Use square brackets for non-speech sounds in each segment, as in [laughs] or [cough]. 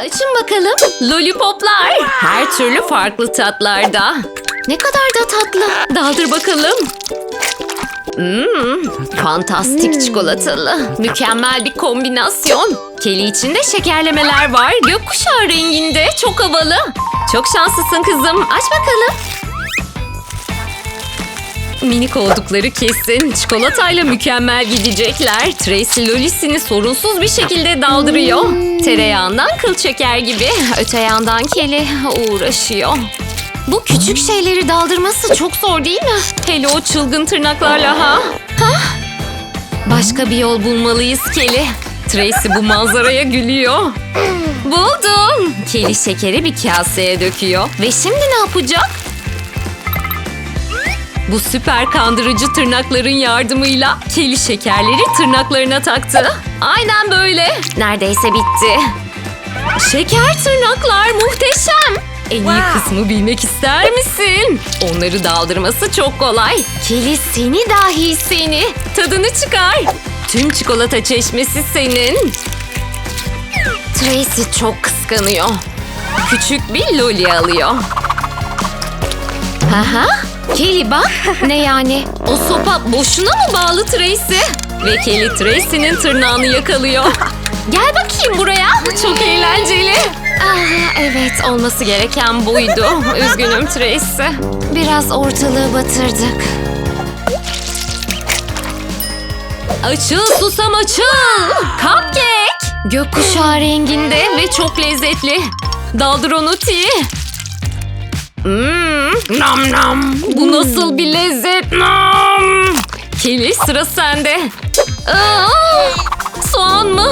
Açın bakalım. Lollipoplar. Her türlü farklı tatlarda. Ne kadar da tatlı. Daldır bakalım. Hmm, fantastik çikolatalı. Mükemmel bir kombinasyon. Keli içinde şekerlemeler var. Gökkuşağı renginde. Çok havalı. Çok şanslısın kızım. Aç bakalım. Minik oldukları kesin. Çikolatayla mükemmel gidecekler. Tracy Lolis'ini sorunsuz bir şekilde daldırıyor. Tereyağından kıl çeker gibi. Öte yandan Kelly uğraşıyor. Bu küçük şeyleri daldırması çok zor değil mi? Hele o çılgın tırnaklarla ha? Ha? Başka bir yol bulmalıyız Kelly. Tracy bu manzaraya gülüyor. Buldum. Kelly şekeri bir kaseye döküyor. Ve şimdi ne yapacak? Bu süper kandırıcı tırnakların yardımıyla Kelly şekerleri tırnaklarına taktı. Aynen böyle. Neredeyse bitti. Şeker tırnaklar muhteşem. En iyi kısmı bilmek ister misin? Onları daldırması çok kolay. Kelly seni dahi seni. Tadını çıkar. Tüm çikolata çeşmesi senin. Tracy çok kıskanıyor. Küçük bir loli alıyor. Aha. Kelly bak. ne yani? O sopa boşuna mı bağlı Tracy? Ve Kelly Tracy'nin tırnağını yakalıyor. Gel bakayım buraya. Çok eğlenceli. Ah, evet olması gereken buydu. Üzgünüm Tracy. Biraz ortalığı batırdık. Açıl susam açıl. Cupcake. Gökkuşağı renginde ve çok lezzetli. Daldır onu T. Hmm, nam nam. Bu nasıl bir lezzet? Nam. Kelly sıra sende. Aa, soğan mı?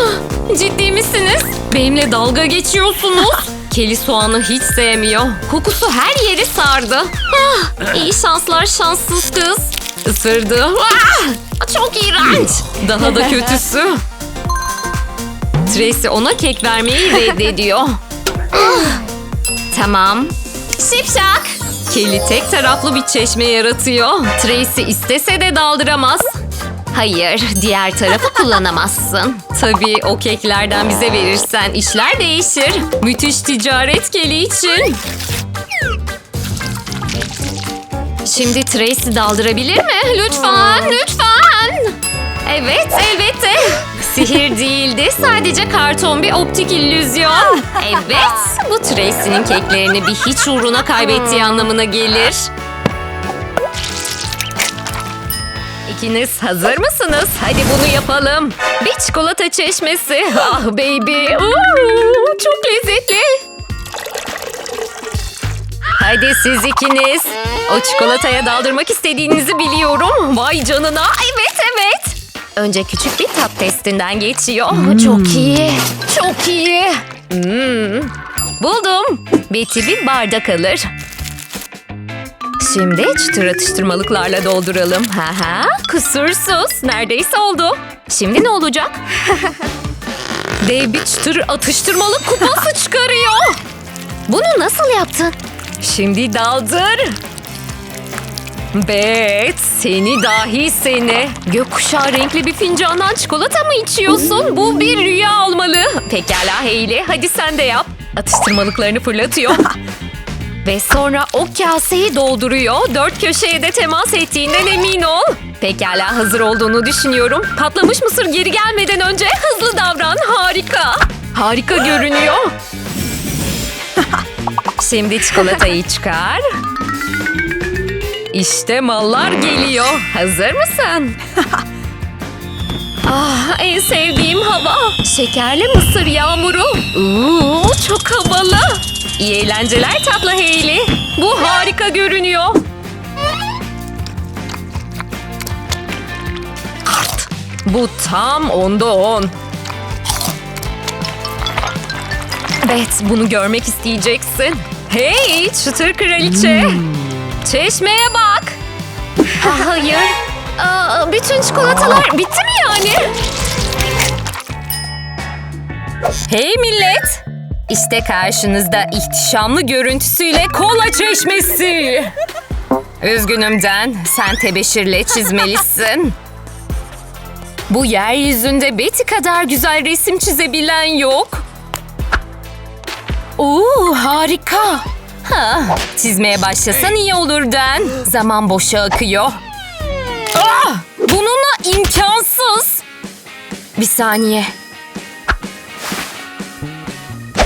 Ciddi misiniz? Benimle dalga geçiyorsunuz. [laughs] Kelly soğanı hiç sevmiyor. Kokusu her yeri sardı. Ah, iyi şanslar şanssız kız. Isırdı. Ah, çok iğrenç. Daha da kötüsü. Tracy ona kek vermeyi [laughs] reddediyor. Ah, tamam. Şipşak. Kelly tek taraflı bir çeşme yaratıyor. Tracy istese de daldıramaz. Hayır, diğer tarafı kullanamazsın. [laughs] Tabii o keklerden bize verirsen işler değişir. Müthiş ticaret Kelly için. Şimdi Tracy daldırabilir mi? Lütfen, lütfen. Evet, elbette. Sihir değildi, sadece karton bir optik illüzyon. [laughs] Evet, bu Tracy'nin keklerini bir hiç uğruna kaybettiği anlamına gelir. İkiniz hazır mısınız? Hadi bunu yapalım. Bir çikolata çeşmesi. [laughs] Ah baby. Uuu, çok lezzetli. Hadi siz ikiniz. O çikolataya daldırmak istediğinizi biliyorum. Vay canına. Evet. Önce küçük bir tat testinden geçiyor. Çok iyi. Çok iyi. Hmm. Buldum. Betty bir bardak alır. Şimdi çıtır atıştırmalıklarla dolduralım. Ha ha, kusursuz. Neredeyse oldu. Şimdi ne olacak? [laughs] Dev bir çıtır atıştırmalık kupası çıkarıyor. Bunu nasıl yaptın? Şimdi daldır. Bet, seni dahi seni. Gökkuşağı renkli bir fincandan çikolata mı içiyorsun? Bu bir rüya olmalı. Pekala Hayley, hadi sen de yap. Atıştırmalıklarını fırlatıyor. [laughs] Ve sonra o kaseyi dolduruyor. Dört köşeye de temas ettiğinden emin ol. Pekala hazır olduğunu düşünüyorum. Patlamış mısır geri gelmeden önce hızlı davran. Harika. Harika görünüyor. [laughs] Şimdi çikolatayı çıkar. İşte mallar geliyor. Hazır mısın? [laughs] ah, en sevdiğim hava. Şekerli mısır yağmuru. Uuu, çok havalı. İyi eğlenceler tatlı Hayley. Bu harika görünüyor. Bu tam onda on. Evet, bunu görmek isteyeceksin. Hey, çıtır kraliçe. Çeşmeye bak. Ah, hayır. Aa, bütün çikolatalar bitti mi yani? Hey millet. İşte karşınızda ihtişamlı görüntüsüyle kola çeşmesi. Üzgünüm sen tebeşirle çizmelisin. Bu yeryüzünde Betty kadar güzel resim çizebilen yok. Oo harika. Ha, çizmeye başlasan iyi olur Den. Zaman boşa akıyor. Ah, bununla imkansız. Bir saniye.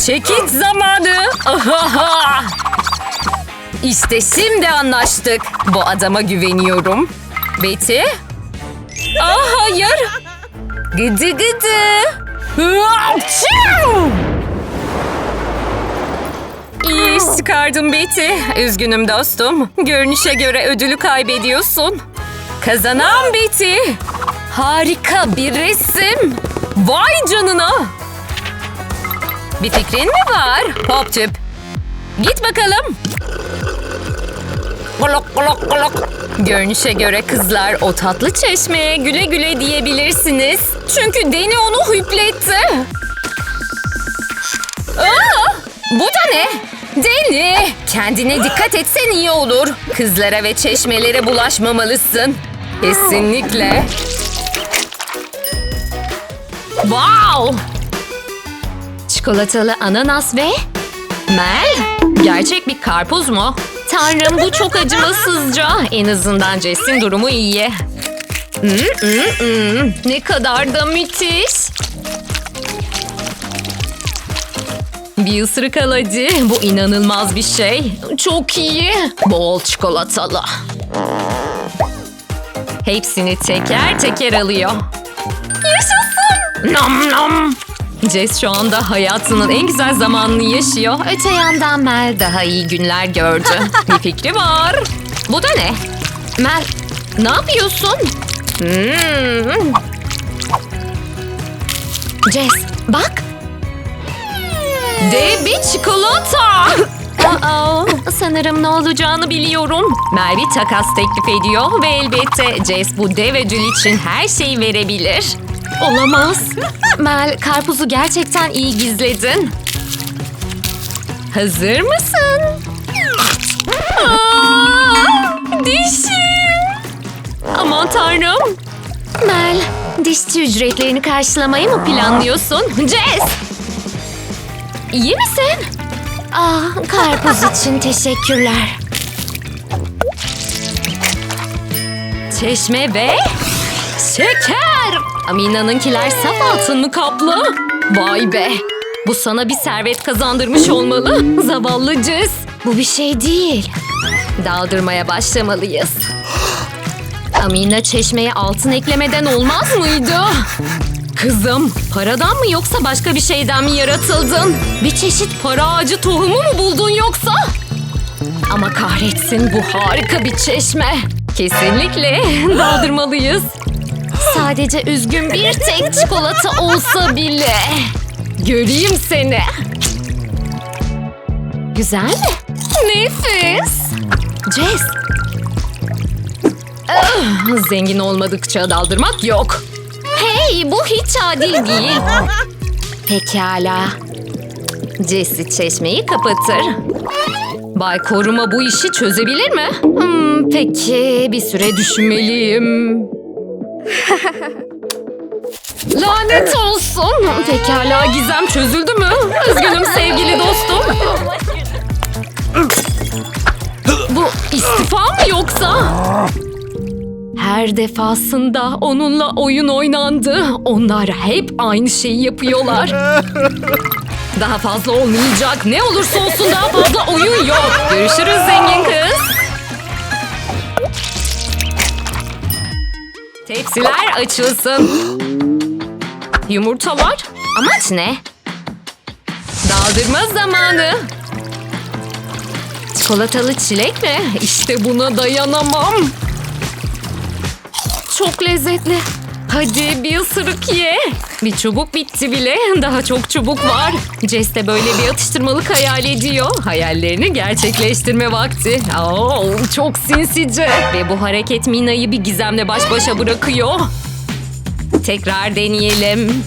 Çekit zamanı. Ahaha. [laughs] İşte şimdi anlaştık. Bu adama güveniyorum. Betty? Aa hayır. Gıdı gıdı. Hapşu! İyi iş çıkardın Betty. Üzgünüm dostum. Görünüşe göre ödülü kaybediyorsun. Kazanan Betty. Harika bir resim. Vay canına. Bir fikrin mi var? Hop tüp. Git bakalım. Glok glok glok. Görünüşe göre kızlar o tatlı çeşmeye güle güle diyebilirsiniz. Çünkü Deni onu hüpletti. Aa, bu da ne? Deni, kendine dikkat etsen iyi olur. Kızlara ve çeşmelere bulaşmamalısın. Kesinlikle. Wow! Çikolatalı ananas ve Mel, gerçek bir karpuz mu? Tanrım bu çok acımasızca. En azından Jess'in durumu iyi. Mm, mm, mm. Ne kadar da müthiş. Bir ısırık al hadi. Bu inanılmaz bir şey. Çok iyi. Bol çikolatalı. Hepsini teker teker alıyor. Yaşasın. Nam nam. Jess şu anda hayatının en güzel zamanını yaşıyor. Öte yandan Mel daha iyi günler gördü. [laughs] Bir fikri var. Bu da ne? Mel, ne yapıyorsun? Hmm. Jess, bak. Dev bir çikolata. Aa, sanırım ne olacağını biliyorum. Bir takas teklif ediyor ve elbette Jess bu dev ödül için her şeyi verebilir. Olamaz. Mel, karpuzu gerçekten iyi gizledin. Hazır mısın? Aa, dişim. Aman tanrım. Mel, dişçi ücretlerini karşılamayı mı planlıyorsun? Jess! İyi misin? Ah, karpuz için teşekkürler. Çeşme ve şeker. Amina'nınkiler saf altın mı kaplı? Vay be. Bu sana bir servet kazandırmış olmalı. Zavallı Jess. Bu bir şey değil. Daldırmaya başlamalıyız. [gasps] Amina çeşmeye altın eklemeden olmaz mıydı? Kızım, paradan mı yoksa başka bir şeyden mi yaratıldın? Bir çeşit para ağacı tohumu mu buldun yoksa? Ama kahretsin bu harika bir çeşme. Kesinlikle [laughs] daldırmalıyız. Sadece üzgün bir tek çikolata olsa bile. Göreyim seni. Güzel mi? Nefis. Jess. Ah, zengin olmadıkça daldırmak yok. Hey bu hiç adil değil. Pekala. Jesse çeşmeyi kapatır. Bay Koruma bu işi çözebilir mi? Hmm, peki bir süre düşünmeliyim. [laughs] Lanet olsun. Pekala gizem çözüldü mü? Üzgünüm sevgili dostum. Bu istifa mı yoksa? Her defasında onunla oyun oynandı. Onlar hep aynı şeyi yapıyorlar. [laughs] Daha fazla olmayacak. Ne olursa olsun daha fazla oyun yok. Görüşürüz zengin kız. Tepsiler açılsın. [gasps] Yumurtalar? Amaç ne? Daldırma zamanı. Çikolatalı çilek mi? İşte buna dayanamam. Çok lezzetli. Hadi bir ısırık ye. Bir çubuk bitti bile. Daha çok çubuk var. Jess de böyle bir atıştırmalık hayal ediyor. Hayallerini gerçekleştirme vakti. Oo, çok sinsice. Ve bu hareket Mina'yı bir gizemle baş başa bırakıyor. Tekrar deneyelim.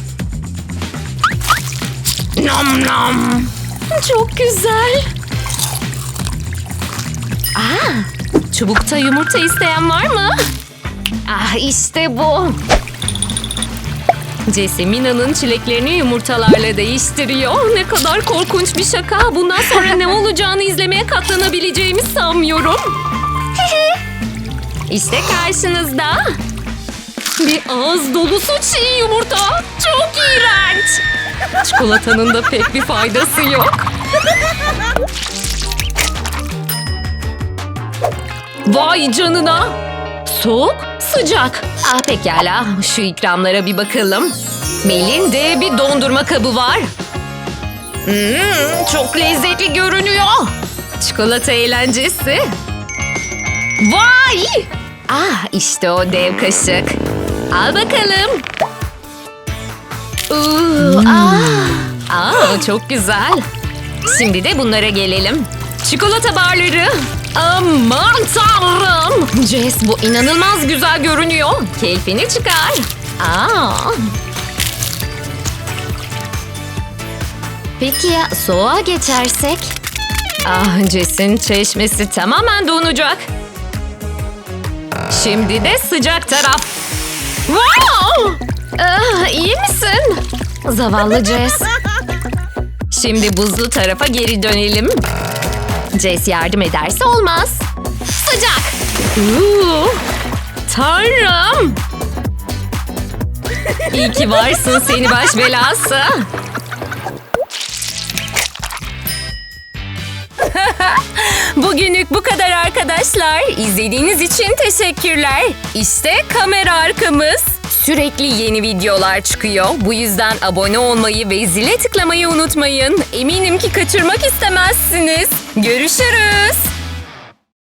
Nom nom. Çok güzel. Aa, çubukta yumurta isteyen var mı? Ah işte bu. Jesse Mina'nın çileklerini yumurtalarla değiştiriyor. Ne kadar korkunç bir şaka. Bundan sonra ne [laughs] olacağını izlemeye katlanabileceğimi sanmıyorum. [laughs] işte karşınızda. Bir ağız dolusu çiğ yumurta. Çok iğrenç. Çikolatanın da pek bir faydası yok. Vay canına. Soğuk, sıcak. Ah pekala, şu ikramlara bir bakalım. Mel'in de bir dondurma kabı var. Hmm, çok lezzetli görünüyor. Çikolata eğlencesi. Vay! Ah işte o dev kaşık. Al bakalım. Uuu, ah. Aa, çok güzel. Şimdi de bunlara gelelim. Çikolata barları. Aman tanrım. Jess bu inanılmaz güzel görünüyor. Keyfini çıkar. Aa. Peki ya soğuğa geçersek? Ah Jess'in çeşmesi tamamen donacak. Şimdi de sıcak taraf. Wow! Ah, iyi misin? Zavallı Jess. Şimdi buzlu tarafa geri dönelim. Jess yardım ederse olmaz. Sıcak. Uuu, tanrım. İyi ki varsın seni baş belası. [laughs] Bugünlük bu kadar arkadaşlar. İzlediğiniz için teşekkürler. İşte kamera arkamız. Sürekli yeni videolar çıkıyor. Bu yüzden abone olmayı ve zile tıklamayı unutmayın. Eminim ki kaçırmak istemezsiniz. Görüşürüz.